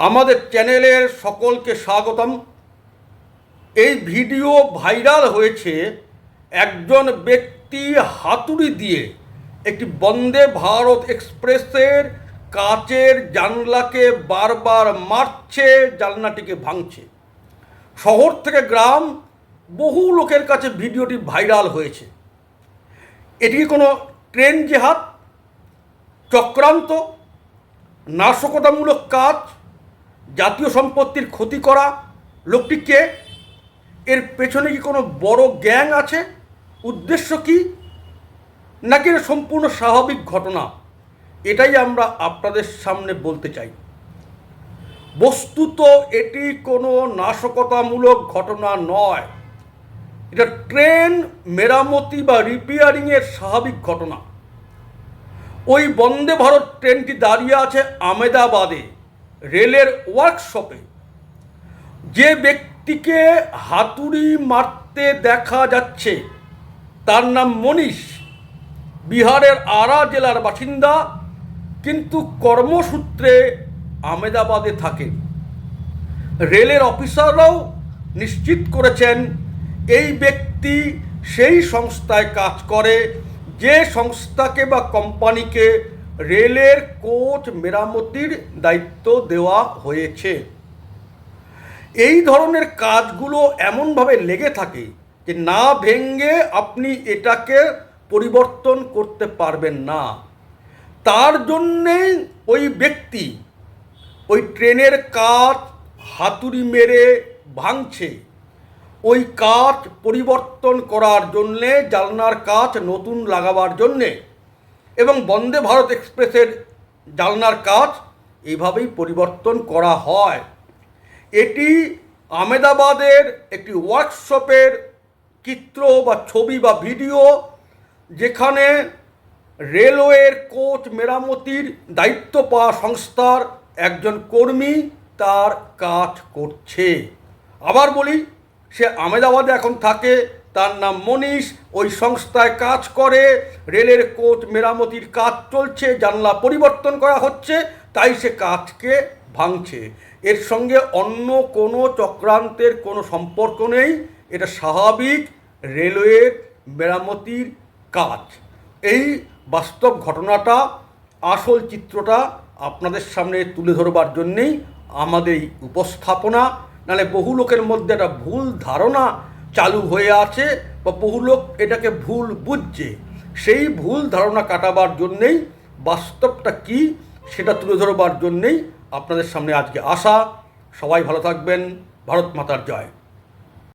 আমাদের চ্যানেলের সকলকে স্বাগতম। এই ভিডিও ভাইরাল হয়েছে একজন ব্যক্তি হাতুড়ি দিয়ে একটি বন্দে ভারত এক্সপ্রেসের কাচের জানলাকে বারবার মারছে, জানলাটিকে ভাঙছে। শহর থেকে গ্রাম, বহু লোকের কাছে ভিডিওটি ভাইরাল হয়েছে। এটি কোনো ট্রেন জেহাদ, চক্রান্ত, নাশকতামূলক কাজ জাতীয় সম্পত্তির ক্ষতি করা লোকটি কে এর পেছনে কি কোনো বড় গ্যাং আছে? উদ্দেশ্য কি? নাকি সম্পূর্ণ স্বাভাবিক ঘটনা? এটাই আমরা আপনাদের সামনে বলতে চাই। বস্তুত এটি কোনো নাশকতামূলক ঘটনা নয়। এটা ট্রেন, মেরামতি বা রিপেয়ারিংয়ের স্বাভাবিক ঘটনা। ওই বন্দে ভারত ট্রেনটি দাঁড়িয়ে আছে আমেদাবাদে। রেলের ওয়ার্কশপে যে ব্যক্তিকে হাতুড়ি মারতে দেখা যাচ্ছে, তার নাম মনীষ। বিহারের আরা জেলার বাসিন্দা, কিন্তু কর্মসূত্রে আমেদাবাদে থাকে। রেলের অফিসাররাও নিশ্চিত করেছেন, এই ব্যক্তি সেই সংস্থায় কাজ করে, যে সংস্থাকে বা কোম্পানিকে রেলের কোচ মেরামতির দায়িত্ব দেওয়া হয়েছে। এই ধরনের কাজগুলো এমনভাবে লেগে থাকে যে না ভেঙ্গে আপনি এটাকে পরিবর্তন করতে পারবেন না। তার জন্যেই ওই ব্যক্তি ওই ট্রেনের কাজ হাতুড়ি মেরে ভাঙছে। ওই কাজ পরিবর্তন করার জন্যে জালনার কাজ নতুন লাগাবার জন্যে এবং বন্দে ভারত এক্সপ্রেসের জালনার কাজ এইভাবেই পরিবর্তন করা হয়। এটি আমেদাবাদের একটি ওয়ার্কশপের চিত্র বা ছবি বা ভিডিও যেখানে রেলওয়ের কোচ মেরামতির দায়িত্ব পাওয়া সংস্থার একজন কর্মী তার কাজ করছে। আবার বলি, সে আমেদাবাদে এখন থাকে তার নাম মনীষ, ওই সংস্থায় কাজ করে, রেলের কোচ মেরামতির কাজ চলছে, জানলা পরিবর্তন করা হচ্ছে, তাই সে কাজকে ভাঙছে। এর সঙ্গে অন্য কোনো চক্রান্তের কোনো সম্পর্ক নেই, এটা স্বাভাবিক রেলওয়ের মেরামতির কাজ। এই বাস্তব ঘটনাটা, আসল চিত্রটা আপনাদের সামনে তুলে ধরবার জন্যেই আমাদের এই উপস্থাপনা নাহলে বহু লোকের মধ্যে একটা ভুল ধারণা চালু হয়ে আছে বা বহু লোক এটাকে ভুল বুঝছে। সেই ভুল ধারণা কাটাবার জন্যেই বাস্তবটা কি সেটা তুলে ধরবার জন্যেই আপনাদের সামনে আজকে আসা। সবাই ভালো থাকবেন। ভারত মাতার জয়।